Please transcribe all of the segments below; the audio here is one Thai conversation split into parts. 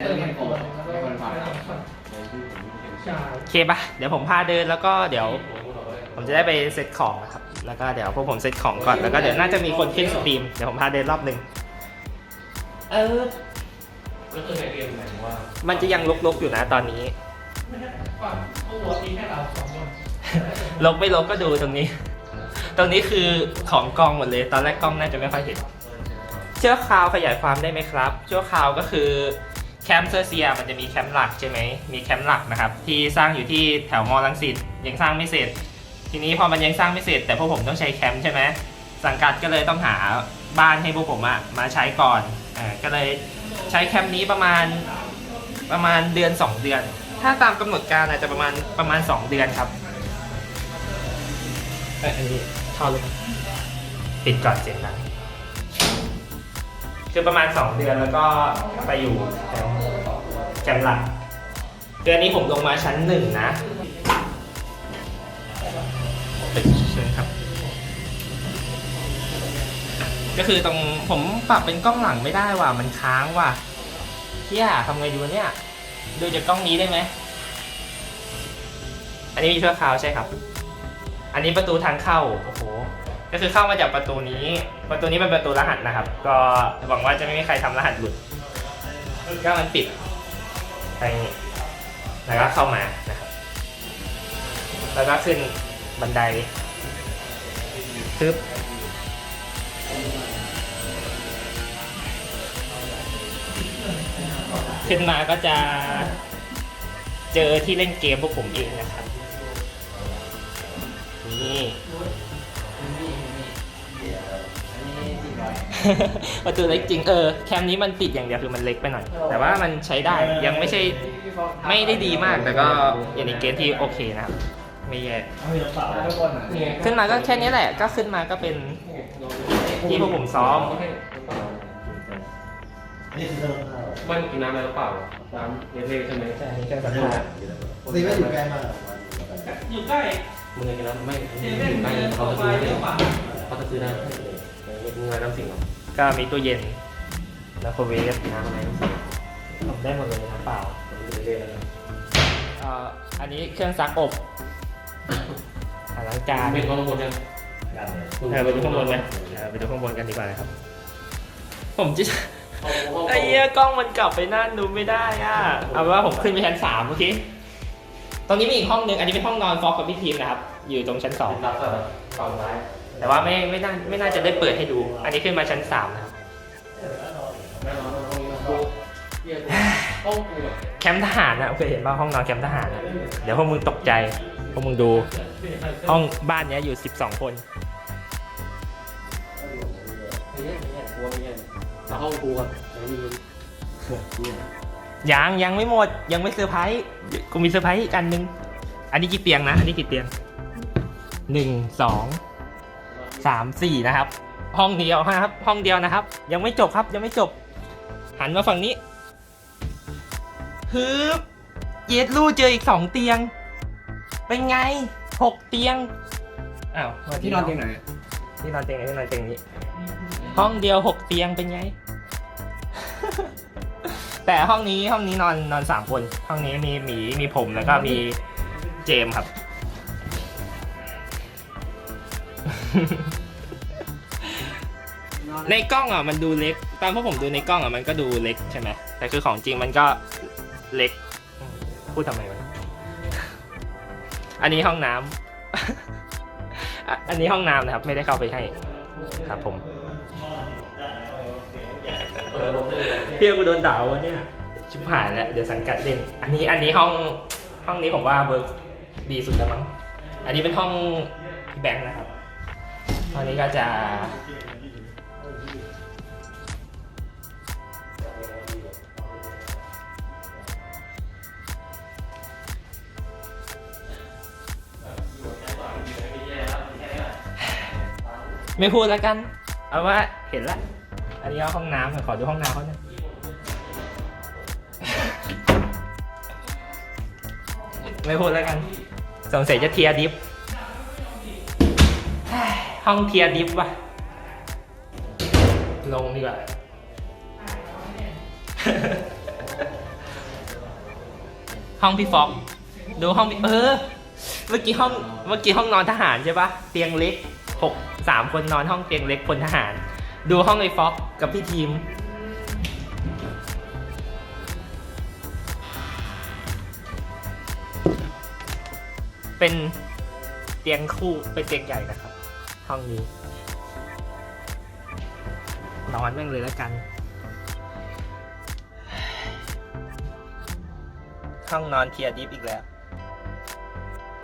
เติมมันโกงให้คนผ่านใช่โอเคปะเดี๋ยวผมพาเดินแล้วก็เดี๋ยว ผมจะได้ไปเซตของนะครับ แล้วก็เดี๋ยวพวกผมเซตของก่อน แล้วก็เดี๋ยวน่าจะมีคนขึ้นสตรีม เดี๋ยวผมพาเดินรอบหนึ่งเออ ก็คือในเกมหมายถึงว่ามันจะยังลกๆอยู่นะตอนนี้ ลกไม่ลกก็ดูตรงนี้ ตรงนี้คือของกองหมดเลย ตอนแรกกล้องน่าจะไม่ค่อยเห็น เชือกคาวขยายความได้ไหมครับเชือกคาวก็คือ แคมป์เซอร์เซียมันจะมีแคมป์หลักใช่ไหมมีแคมป์หลักนะครับที่สร้างอยู่ที่แถวมอลังสิตยังสร้างไม่เสร็จ ทีนี้พอมันยังสร้างไม่เสร็จ แต่พวกผมต้องใช้แคมป์ใช่ไหมสังกัดก็เลยต้องหาบ้านให้พวกผมอะมาใช้ก่อนอ่าก็เลยใช้แคมป์นี้ประมาณประมาณเดือน 2 เดือน ถ้าตามกำหนดการอาจจะประมาณประมาณ 2 เดือนครับเอ้ยอันนี้เข้าเลยครับปิดก่อนเสียงดังคือประมาณ 2 เดือนแล้วก็ไปอยู่แคม ป์แคมหลักเดือนนี้ผมลงมาชั้นหนึ่งนะเชิญครับ ก็คือตรงผมปรับเป็นกล้องหลังไม่ได้ว่ะมันค้างว่ะเที่ยทำไงดีวะเนี่ย ดูจากกล้องนี้ได้ไหม อันนี้มีชั่วคราวใช่ครับ อันนี้ประตูทางเข้า โอ้โห ก็คือเข้ามาจากประตูนี้ ประตูนี้เป็นประตูรหัสนะครับ ก็หวังว่าจะไม่มีใครทำรหัสหลุด ก็มันปิด ไปนี้แล้วก็เข้ามานะครับแล้วก็ขึ้นบันไดทึบขึ้นมาก็จะเจอที่เล่นเกมพวกผมเองนะครับ นี่ ประตูเล็กจริงเออแคมนี้มันติดอย่างเดียวคือมันเล็กไปหน่อย แต่ว่ามันใช้ได้ยังไม่ใช่ไม่ได้ดีมากแต่ก็อยู่ในเกณฑ์ที่โอเคนะครับไม่แย่ขึ้นมาก็แค่นี้แหละ ก็ขึ้นมาก็เป็นที่พวกผมซ้อมมันกินน้ำอะไรหรือเปล่าน้ำเล็กๆใช่ไหมใช่เครื่องซักผ้าซีไม่อยู่ใกล้มากอยู่ใกล้มึงกินแล้วไม่เซเว่นไม่เดินเขาเข้าจะไปซื้อเดี๋ยวป่าเขาจะซื้อได้ มึงเอาน้ำสิ่งหรอก็มีตู้เย็นแล้วโครเวฟน้ำอะไรทำได้หมดเลยน้ำเปล่าเรื่อยๆแล้วเอ่ออันนี้เครื่องซักอบอ่าล้างจานเป็นข้อมูลยังเออไปดูข้างบนไหมเออไปดูข้างบนกันดีกว่านะครับ ผมจะไอ้เหี้ยกล้องมันกลับไปนั่นดูไม่ได้อะเอาเป็นว่าผมขึ้นไปชั้นสามโอเคตรงนี้มีอีกห้องหนึ่งอันนี้เป็นห้องนอนฟอกกับพี่ทีมนะครับ อยู่ตรงชั้นสองรับแบบฝั่งซ้าย แต่ว่าไม่ไม่น่าไม่น่าจะได้เปิดให้ดู อันนี้ขึ้นมาชั้นสามนะครับแน่นอนห้องเรียงแคมป์ทหารนะเคยเห็นป่ะห้องนอนแคมป์ทหารอะเดี๋ยวพวกมึงตกใจพวกมึงดู ห้องบ้านเนี้ยอยู่ 12 คนไม่ใช่ไม่ใช่กูไม่ใช่แล้วห้องกูอะไม่มียังยังไม่หมดยังไม่เซอร์ไพรส์กูมีเซอร์ไพรส์อีกอันนึง อันนี้กี่เตียงนะ อันนี้กี่เตียงหนึ่งสอง สามสี่นะครับ ห้องเดียวนะครับ ห้องเดียวนะครับ ยังไม่จบครับยังไม่จบ หันมาฝั่งนี้ฮึบเยดลู่เจออีกสองเตียง เป็นไงหกเตียงอ้าวที่นอนเตียงไหนที่นอนเตียงไหนที่นอนเตียงนี้ ห้องเดียวหกเตียงเป็นไง แต่ห้องนี้ห้องนี้นอนนอนสามคน ห้องนี้มีหมีมีผมแล้วก็มีเจมส์ครับ ในกล้องอะมันดูเล็ก ตามพวกผมดูในกล้องอะมันก็ดูเล็กใช่ไหมแต่คือของจริงมันก็เล็ก พูดทำไมวะอันนี้ห้องน้ำอะอันนี้ห้องน้ำนะครับ ไม่ได้เข้าไปให้ครับผมเพี่กูโดนด่าวะเนี่ย ชิบหายแล้วเดี๋ยวสังกัดเล่นอันนี้อันนี้ห้องห้องนี้ผมว่าเบิร์กดีสุดแล้วมั้งอันนี้เป็นห้องพี่แบงค์นะครับ ห้องนี้ก็จะไม่พูดแล้วกัน เอาว่าเห็นละ อันนี้เอาห้องน้ำขอดูห้องน้ำเขาหน่อยไม่พูดแล้วกัน สงสัยจะเทียดิฟ ห้องเทียดิฟว่ะลงดีกว่าห้องพี่ฟอกดูห้องพี่เออ เมื่อกี้ห้องเมื่อกี้ห้องนอนทหารใช่ปะเตียงเล็กหกสามคนนอนห้องเตียงเล็กพลทหาร ดูห้องไอ้ฟอกกับพี่ทีมเป็นเตียงคู่เป็นเตียงใหญ่นะครับ ห้องนี้ นอนแม่งเลยแล้วกัน ห้องนอนเทียดิฟอีกแล้ว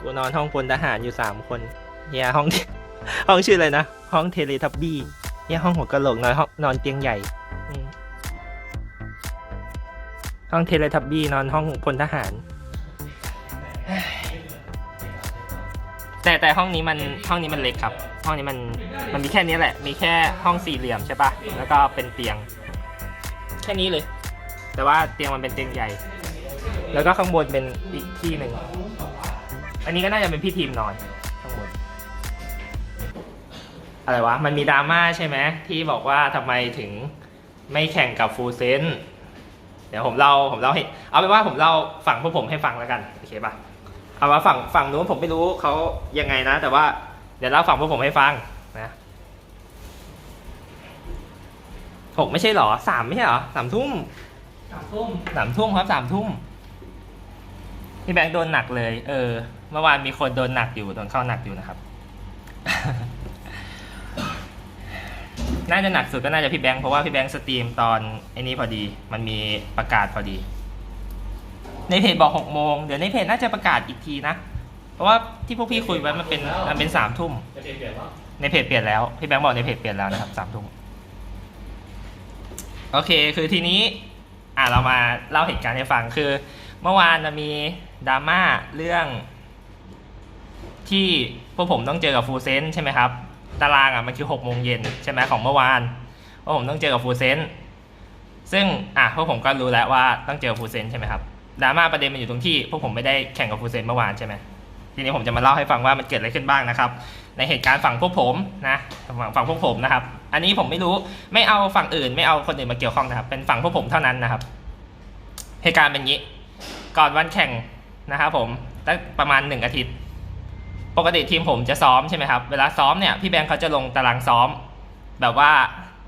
กูนอนห้องพลทหารอยู่สามคนเฮียห้องห้องชื่ออะไรนะ ห้องเทเลทับบี้เฮียห้องหัวกะโหลกนอนห้องนอนเตียงใหญ่ห้องเทเลทับบี้นอนห้องพลทหารแต่แต่ห้องนี้มันห้องนี้มันเล็กครับ ห้องนี้มันมันมีแค่นี้แหละ มีแค่ห้องสี่เหลี่ยมใช่ปะแล้วก็เป็นเตียง แค่นี้เลย แต่ว่าเตียงมันเป็นเตียงใหญ่ แล้วก็ข้างบนเป็นอีกที่หนึ่ง อันนี้ก็น่าจะเป็นพี่ทีมนอนข้างบน อะไรวะ มันมีดราม่าใช่ไหมที่บอกว่าทำไมถึงไม่แข่งกับฟูลเซนเดี๋ยวผมเล่าผมเล่าให้เอาเป็นว่าผมเล่าฝั่งพวกผมให้ฟังแล้วกันโอเคปะเอาว่าฝั่งฝั่งนู้นผมไม่รู้เขายังไงนะ แต่ว่า เดี๋ยวเล่าฝั่งพวกผมให้ฟังนะหกไม่ใช่เหรอสามไม่ใช่เหรอสามทุ่มสามทุ่มสามทุ่มครับสามทุ่มพี่แบงค์โดนหนักเลย เออ เมื่อวานมีคนโดนหนักอยู่โดนเข้าหนักอยู่นะครับ น่าจะหนักสุดก็น่าจะพี่แบงค์เพราะว่าพี่แบงค์สตรีมตอนไอ้นี้พอดี มันมีประกาศพอดี ในเพจบอกหกโมงเดี๋ยวในเพจน่าจะประกาศอีกทีนะ เพราะว่าที่พวกพี่คุยไว้มันเป็นมันเป็นสามทุ่มในเพจเปลี่ยนแล้วพี่แบงค์บอกในเพจเปลี่ยนแล้วนะครับสามทุ่มโอเค คือทีนี้อะเรามาเล่าเหตุการณ์ให้ฟังคือ เมื่อวานมีดราม่าเรื่องที่พวกผมต้องเจอกับฟูเซนใช่ไหมครับ ตารางอะมันคือหกโมงเย็นใช่ไหมของเมื่อวานว่าผมต้องเจอกับฟูเซนซึ่งอะพวกผมก็รู้แล้วว่าต้องเจอฟูเซนใช่ไหมครับดราม่าประเด็นมันอยู่ตรงที่พวกผมไม่ได้แข่งกับฟูเซนเมื่อวานใช่ไหม ทีนี้ผมจะมาเล่าให้ฟังว่ามันเกิดอะไรขึ้นบ้างนะครับ ในเหตุการณ์ฝั่งพวกผมนะฝั่งฝั่งพวกผมนะครับ อันนี้ผมไม่รู้ไม่เอาฝั่งอื่น ไม่เอาคนอื่นมาเกี่ยวข้องนะครับ เป็นฝั่งพวกผมเท่านั้นนะครับ เหตุการณ์เป็นอย่างนี้ ก่อนวันแข่งนะครับผมตั้งประมาณหนึ่งอาทิตย์ ปกติทีมผมจะซ้อมใช่ไหมครับ เวลาซ้อมเนี่ยพี่แบงค์เขาจะลงตารางซ้อม แบบว่า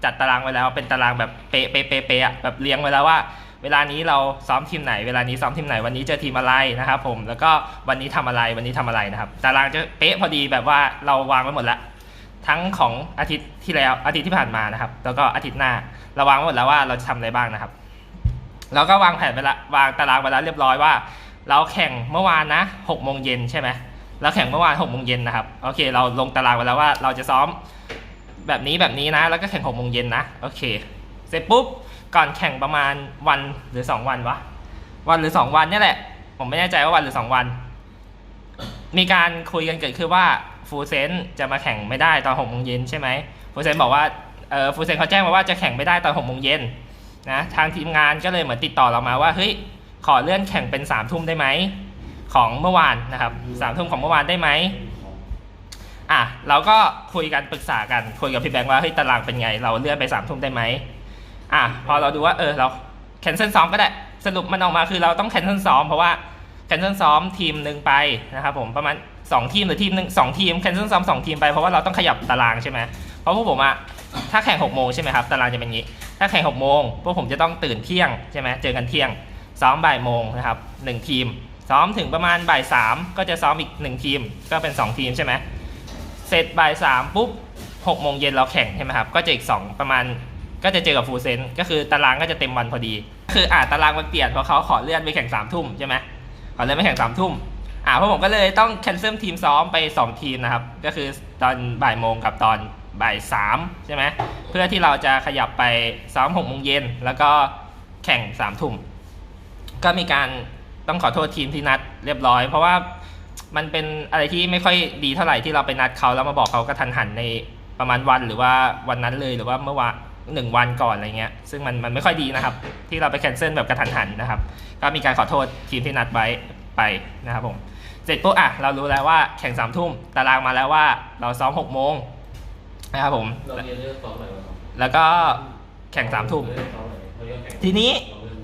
จัดตารางไว้แล้วเป็นตารางแบบเป๊ะเป๊ะเป๊ะเป๊ะอะแบบเรียงไว้แล้วว่า เวลานี้เราซ้อมทีมไหน เวลานี้ซ้อมทีมไหนวันนี้เจอทีมอะไรนะครับผมแล้วก็วันนี้ทำอะไรวันนี้ทำอะไรนะครับตารางจะเป๊ะพอดีแบบว่าเราวางไว้หมดแล้วทั้งของอาทิตย์ที่แล้วอาทิตย์ที่ผ่านมานะครับ แล้วก็อาทิตย์หน้าเราวางไว้หมดแล้วว่าเราจะทำอะไรบ้างนะครับเราก็วางแผนไปละวางตารางไปแล้วเรียบร้อยว่า เราแข่งเมื่อวานนะหกโมงเย็นใช่ไหมเราแข่งเมื่อวานหกโมงเย็นนะครับโอเค เราลงตารางไปแล้วว่าเราจะซ้อมแบบนี้แบบนี้นะ แล้วก็แข่งหกโมงเย็นนะโอเค เสร็จปุ๊บ ก่อนแข่งประมาณวันหรือสองวันวะวันหรือสองวันเนี่ยแหละ ผมไม่แน่ใจว่าวันหรือสองวัน มีการคุยกันเกิดขึ้นว่าฟูเซนจะมาแข่งไม่ได้ตอนหกโมงเย็นใช่ไหมฟูเซนบอกว่าเออฟูเซนเขาแจ้งมาว่าจะแข่งไม่ได้ตอนหกโมงเย็นนะทางทีมงานก็เลยเหมือนติดต่อเรามาว่าเฮ้ยขอเลื่อนแข่งเป็นสามทุ่มได้ไหมของเมื่อวานนะครับสามทุ่มของเมื่อวานได้ไหมอะเราก็คุยกันปรึกษากันคุยกับพี่แบงค์ว่าเฮ้ยตารางเป็นไง เราเลื่อนไปสามทุ่มได้ไหม อะพอเราดูว่าเออเราแคนเซิลซ้อมก็ได้สรุปมันออกมาคือเราต้องแคนเซิลซ้อมเพราะว่าแคนเซิลซ้อมทีมหนึ่งไปนะครับผมประมาณ2ทีมหรือทีมหนึ่งสองทีมแคนเซิลซ้อมสองทีมไปเพราะว่าเราต้องขยับตารางใช่ไหมเพราะพวกผมอะถ้าแข่ง6โมงใช่ไหมครับตารางจะเป็นอย่างนี้ ถ้าแข่ง6โมงพวกผมจะต้องตื่นเที่ยงใช่ไหมเจอกันเที่ยงซ้อมบ่ายโมงนะครับหนึ่งทีม ซ้อมถึงประมาณบ่ายสามก็จะซ้อมอีกหนึ่งทีม ก็เป็น 2 ทีมใช่ไหมเสร็จบ่ายสามปุ๊บ6โมงเย็นเราแข่งใช่ไหมครับก็จะอีก 2 ประมาณ ก็จะเจอกับฟูลเซนก็คือตารางก็จะเต็มวันพอดี คืออ่าตารางมันเปลี่ยนเพราะเขาขอเลื่อนไปแข่งสามทุ่มใช่ไหมขอเลื่อนไม่แข่งสามทุ่มอ่าพวกผมก็เลยต้องแคนเซิลทีมซ้อมไป2ทีมนะครับ ก็คือตอนบ่ายโมงกับตอนบ่ายสามใช่ไหมเพื่อที่เราจะขยับไปซ้อมหกโมงเย็นแล้วก็แข่งสามทุ่มก็มีการต้องขอโทษทีมที่นัดเรียบร้อย เพราะว่ามันเป็นอะไรที่ไม่ค่อยดีเท่าไหร่ที่เราไปนัดเขาแล้วมาบอกเขากระทันหันในประมาณวันหรือว่าวันนั้นเลยหรือว่าเมื่อวาน หนึ่งวันก่อนอะไรเงี้ยซึ่งมันมันไม่ค่อยดีนะครับ ที่เราไปแคนเซิลแบบกระทันหันนะครับ ก็มีการขอโทษทีมที่นัดไว้ไปนะครับผมเสร็จปุ๊บอะเรารู้แล้วว่าแข่งสามทุ่มตารางมาแล้วว่าเราซ้อมหกโมงนะครับผมเราเรียนเรื่องซ้อมอะไรวะแล้วก็แข่งสามทุ่มเรื่องซ้อมอะไรเราเรียนแข่งทีนี้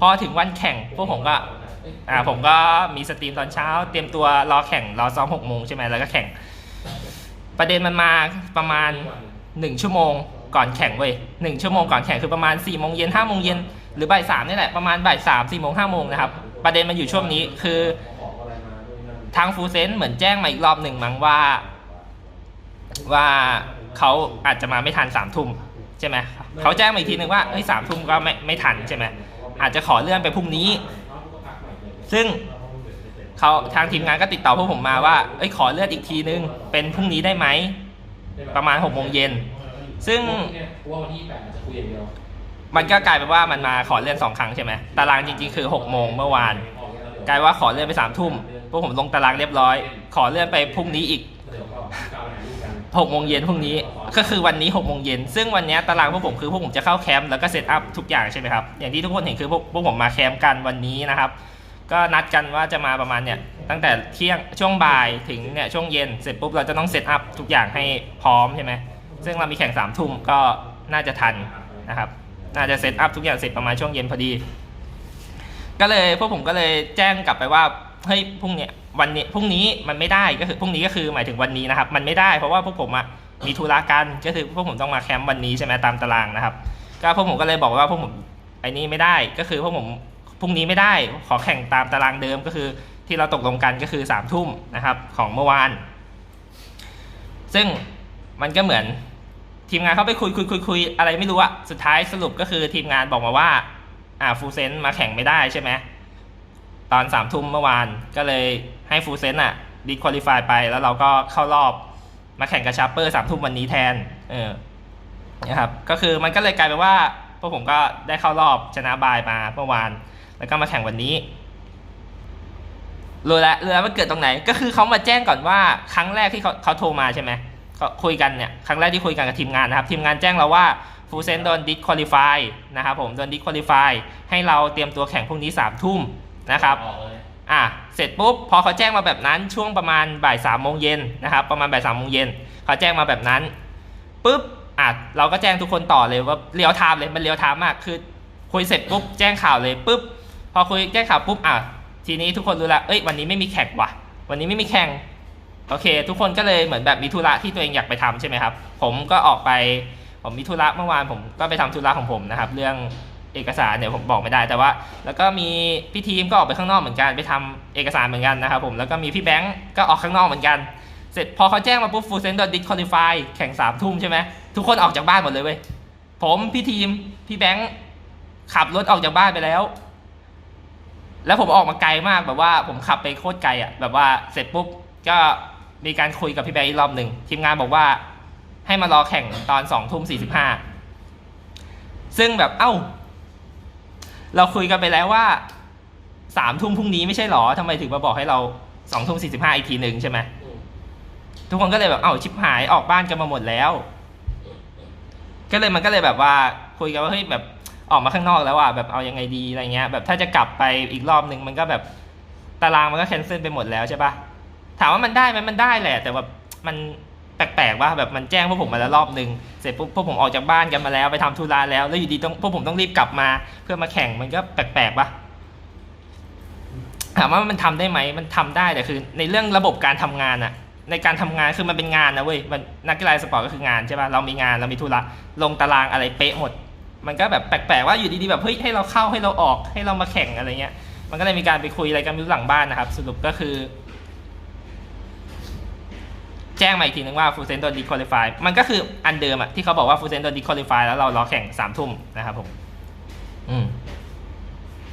พอถึงวันแข่งพวกผมก็อ่าผมก็มีสตรีมตอนเช้า เตรียมตัวรอแข่งรอซ้อมหกโมงใช่ไหมแล้วก็แข่ง ประเด็นมันมาประมาณหนึ่งชั่วโมง ก่อนแข่งเว้ยหนึ่งชั่วโมงก่อนแข่งคือประมาณ4ี่โมงเย็นห้าโมงเย็นหรือบ่ายสามนี่แหละประมาณบ่ายสามสี่โมงห้าโมงนะครับ ประเด็นมันอยู่ช่วงนี้คือ ทางฟูเซนเหมือนแจ้งมาอีกรอบหนึ่งมั้งว่า ว่าเขาอาจจะมาไม่ทันสามทุ่มใช่ไหมเขาแจ้งมาอีกทีหนึ่งว่าเฮ้ยสามทุ่มก็ไม่ไม่ทันใช่ไหมอาจจะขอเลื่อนไปพรุ่งนี้ ซึ่งเขาทางทีมงานก็ติดต่อพวกผมมาว่าเอ้ยขอเลื่อนอีกทีนึงเป็นพรุ่งนี้ได้ไหมประมาณหกโมงเย็น ซึ่งเนี่ยกูว่าวันที่แปดจะคุยอย่างเดียวมันก็กลายเป็นว่ามันมาขอเลื่อนสองครั้งใช่ไหมตารางจริงๆคือหกโมงเมื่อวาน กลายว่าขอเลื่อนไปสามทุ่มพวกผมลงตารางเรียบร้อย ขอเลื่อนไปพรุ่งนี้อีกเดี๋ยวก็ก้าวหน้าดูกันหกโมงเย็นพรุ่งนี้ก็คือวันนี้หกโมงเย็นซึ่งวันเนี้ยตารางพวกผมคือพวกผมจะเข้าแคมป์แล้วก็เซตอัพทุกอย่างใช่ไหมครับอย่างที่ทุกคนเห็นคือพวกพวกผมมาแคมป์กันวันนี้นะครับ ก็นัดกันว่าจะมาประมาณเนี่ยตั้งแต่เที่ยงช่วงบ่ายถึงเนี่ยช่วงเย็นเสร็จปุ๊บเราจะต้องเซตอัพทุกอย่างให้พร้อมใช่ไหม ซึ่งเรามีแข่งสามทุ่มก็น่าจะทันนะครับ น่าจะเซตอัพทุกอย่างเสร็จประมาณช่วงเย็นพอดี ก็เลยพวกผมก็เลยแจ้งกลับไปว่าเฮ้ยพรุ่งเนี้ยวันนี้พรุ่งนี้มันไม่ได้ก็คือพรุ่งนี้ก็คือหมายถึงวันนี้นะครับ มันไม่ได้เพราะว่าพวกผมอะมีธุระกันก็คือพวกผมต้องมาแคมป์วันนี้ใช่ไหมตามตารางนะครับ ก็พวกผมก็เลยบอกว่าพวกผมไอ้นี่ไม่ได้ก็คือพวกผมพรุ่งนี้ไม่ได้ขอแข่งตามตารางเดิมก็คือที่เราตกลงกันก็คือสามทุ่มนะครับของเมื่อวาน ซึ่งมันก็เหมือน ทีมงานเขาไปคุยคุยคุยคุยอะไรไม่รู้อะสุดท้ายสรุปก็คือทีมงานบอกมาว่า อ่าฟูเซนมาแข่งไม่ได้ใช่ไหมตอนสามทุ่มเมื่อวานก็เลยให้ฟูเซนอะดีคอลิฟายไปแล้วเราก็เข้ารอบมาแข่งกับชาร์เปอร์สามทุ่มวันนี้แทน เออนะครับก็คือมันก็เลยกลายเป็นว่าพวกผมก็ได้เข้ารอบชนะบายมาเมื่อวาน แล้วก็มาแข่งวันนี้รู้แล้วรู้แล้วมันเกิดตรงไหน ก็คือเขามาแจ้งก่อนว่าครั้งแรกที่เขาเขาโทรมาใช่ไหม คุยกันเนี่ยครั้งแรกที่คุยกันกับทีมงานนะครับ ทีมงานแจ้งเราว่าฟูเซนโดนดิสคอลิฟายนะครับผมโดนดิสคอลิฟายให้เราเตรียมตัวแข่งพรุ่งนี้สามทุ่มนะครับออกเลยอะเสร็จปุ๊บพอเขาแจ้งมาแบบนั้นช่วงประมาณบ่ายสามโมงเย็นนะครับประมาณบ่ายสามโมงเย็นเขาแจ้งมาแบบนั้นปุ๊บอะเราก็แจ้งทุกคนต่อเลยว่าเรียวไทม์เลยมันเรียวไทม์มากคือคุยเสร็จปุ๊บแจ้งข่าวเลยปุ๊บพอคุยแจ้งข่าวปุ๊บอะทีนี้ทุกคนรู้ละเอ้ยวันนี้ไม่มีแข่งว่ะ วันนี้ไม่มีแข่ง โอเค ทุกคนก็เลยเหมือนแบบมีธุระที่ตัวเองอยากไปทำใช่ไหมครับ ผมก็ออกไปผมมีธุระเมื่อวานผมก็ไปทำธุระของผมนะครับ เรื่องเอกสารเนี่ยผมบอกไม่ได้แต่ว่า แล้วก็มีพี่ทีมก็ออกไปข้างนอกเหมือนกันไปทำเอกสารเหมือนกันนะครับผมแล้วก็มีพี่แบงก์ก็ออกข้างนอกเหมือนกัน เสร็จพอเขาแจ้งมาปุ๊บฟูเซนโดนดิสคอลิฟายแข่งสามทุ่มใช่ไหมทุกคนออกจากบ้านหมดเลยเว้ยผมพี่ทีมพี่แบงก์ขับรถออกจากบ้านไปแล้ว แล้วผมออกมาไกลมากแบบว่าผมขับไปโคตรไกลอะแบบว่าเสร็จปุ๊บก็ มีการคุยกับพี่แบงก์อีกรอบหนึ่งทีมงานบอกว่า ให้มารอแข่งตอนสองทุ่มสี่สิบห้าซึ่งแบบเอ้า เราคุยกันไปแล้วว่าสามทุ่มพรุ่งนี้ไม่ใช่หรอทำไมถึงมาบอกให้เราสองทุ่มสี่สิบห้าอีกทีหนึ่งใช่ไหมทุกคนก็เลยแบบเอ้าชิบหายออกบ้านกันมาหมดแล้ว ก็เลยมันก็เลยแบบว่าคุยกันว่าเฮ้ยแบบออกมาข้างนอกแล้วอะแบบเอายังไงดีอะไรเงี้ย แบบถ้าจะกลับไปอีกรอบหนึ่งมันก็แบบตารางมันก็แคนเซิลไปหมดแล้วใช่ปะ ถามว่ามันได้ไหมมันได้แหละ แต่แบบมันแปลกๆว่าแบบมันแจ้งพวกผมมาแล้วรอบหนึ่งเสร็จปุ๊บพวกผมออกจากบ้านกันมาแล้วไปทำธุระแล้วแล้วอยู่ดีต้องพวกผมต้องรีบกลับมา เพื่อมาแข่งมันก็แปลกๆปะถามว่ามันทำได้ไหมมันทำได้แต่คือ ในเรื่องระบบการทำงานอะในการทำงานคือมันเป็นงานนะเว้ยมันนักกีฬาสปอร์ตก็คืองานใช่ปะเรามีงานเรามีธุระลงตารางอะไรเป๊ะหมด มันก็แบบแปลกๆว่าอยู่ดีๆแบบเฮ้ยให้เราเข้าให้เราออกให้เรามาแข่งอะไรเงี้ย มันก็เลยมีการไปคุยอะไรกันอยู่หลังบ้านนะครับ สรุปก็คือ แจ้งมาอีกทีนึงว่าฟูเซนโดนดีคอลิฟายมันก็คืออันเดิมอะที่เขาบอกว่าฟูเซนโดนดีคอลิฟายแล้วเรารอแข่งสามทุ่มนะครับผม อืม